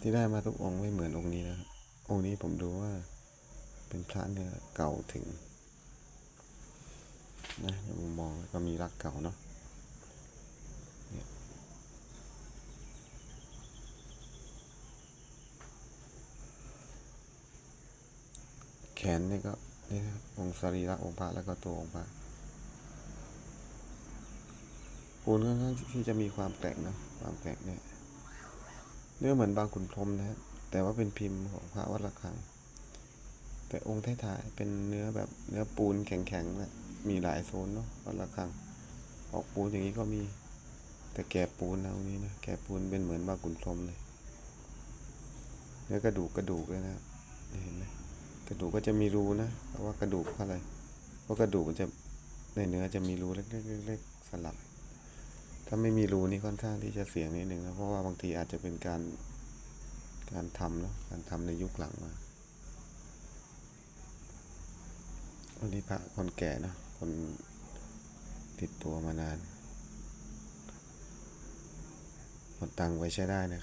ที่ได้มาทุกองค์ไม่เหมือนองค์นี้นะครับองค์นี้ผมดูว่าเป็นพระเนื้อเก่าถึงนะมุมมองก็มีรักเก่าเนาะแขนนี่ก็นี่นะองค์สรีระองค์พระแล้วก็ตัวองค์พระปูนค่อนข้างที่จะมีความแตกนะความแตกเนี่ย เนื้อเหมือนบางขุนพรมนะครับแต่ว่าเป็นพิมพ์ของพระวัดระฆัง แต่องค์ท้ายๆเป็นเนื้อแบบเนื้อปูนแข็งๆนะมีหลายโซนเนาะวัดระฆัง ออกปูนอย่างนี้ก็มี แต่แกะปูนนะตรงนี้นะแกะปูนเป็นเหมือนบางขุนพรมเลยเนื้อกระดูกกระดูกเลยนะครับเห็นไหมกระดูกก็จะมีรูนะเพราะว่ากระดูกเพราะอะไรเพราะกระดูกมันจะในเนื้อจะมีรูเล็กๆๆสลับ ถ้าไม่มีรูนี่ค่อนข้างที่จะเสี่ยงนิดนึงนะเพราะว่าบางทีอาจจะเป็นการการทำนะการทำในยุคหลังมาวันนี้พระคนแก่นะคนติดตัวมานานหมดตังไว้ใช้ได้นะครับ